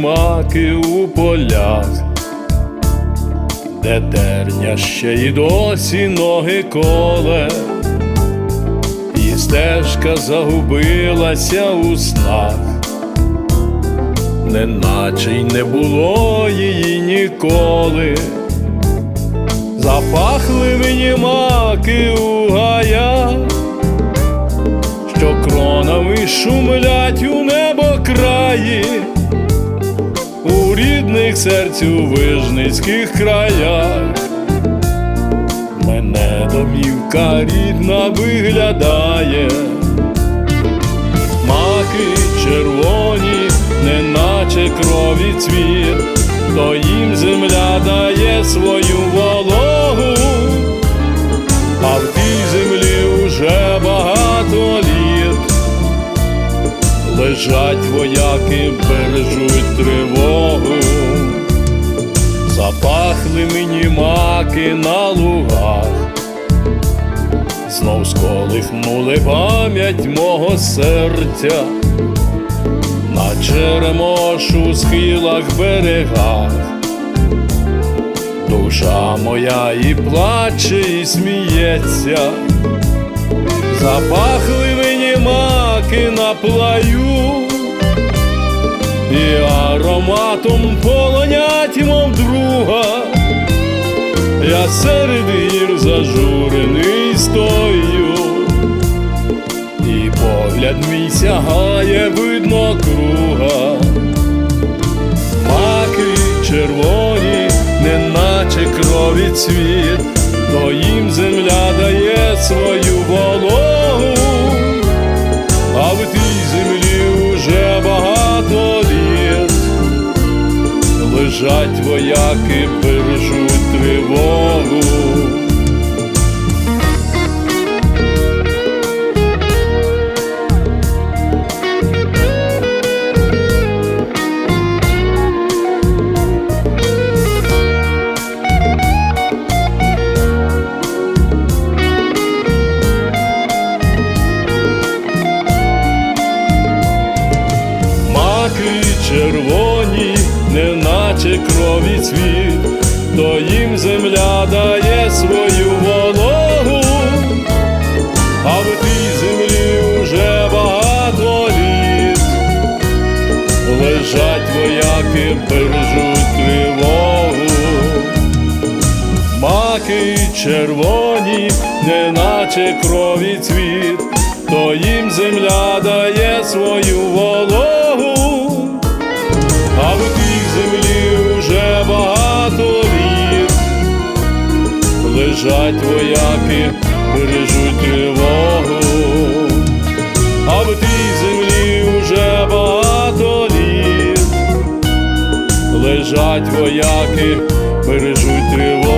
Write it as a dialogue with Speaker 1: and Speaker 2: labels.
Speaker 1: маки у полях, де терня ще й досі ноги коле, і стежка загубилася у снах, неначе й не було її ніколи. Запахли мені маки у гаях, що кронами шумлять у небо краї, у рідних серцю вижницьких краях. Мене домівка рідна виглядає, маки червоні, неначе крові цвіт, то їм земля дає свою вологу, Лежать вояки, бережуть тривогу, запахли мені маки на лугах, знов сколихнули пам'ять мого серця, на черемошу схилах берегах. Душа моя і плаче, і сміється, запахли маки на плаю, і ароматом полонять, мов друга, я серед гір зажурений стою, і погляд мій сягає, видно круга, маки червоні, неначе крові цвіт, то їм земля дає свою вологу, лежать вояки, бережуть тривогу. Цвіт, то їм земля дає свою вологу, а в тій землі уже багато літ. Лежать вояки, бережуть тривогу. Маки червоні, неначе крові цвіт, то їм земля дає свою вологу, лежать вояки, бережуть тривогу, а в тій землі вже багато літ лежать вояки, бережуть тривогу.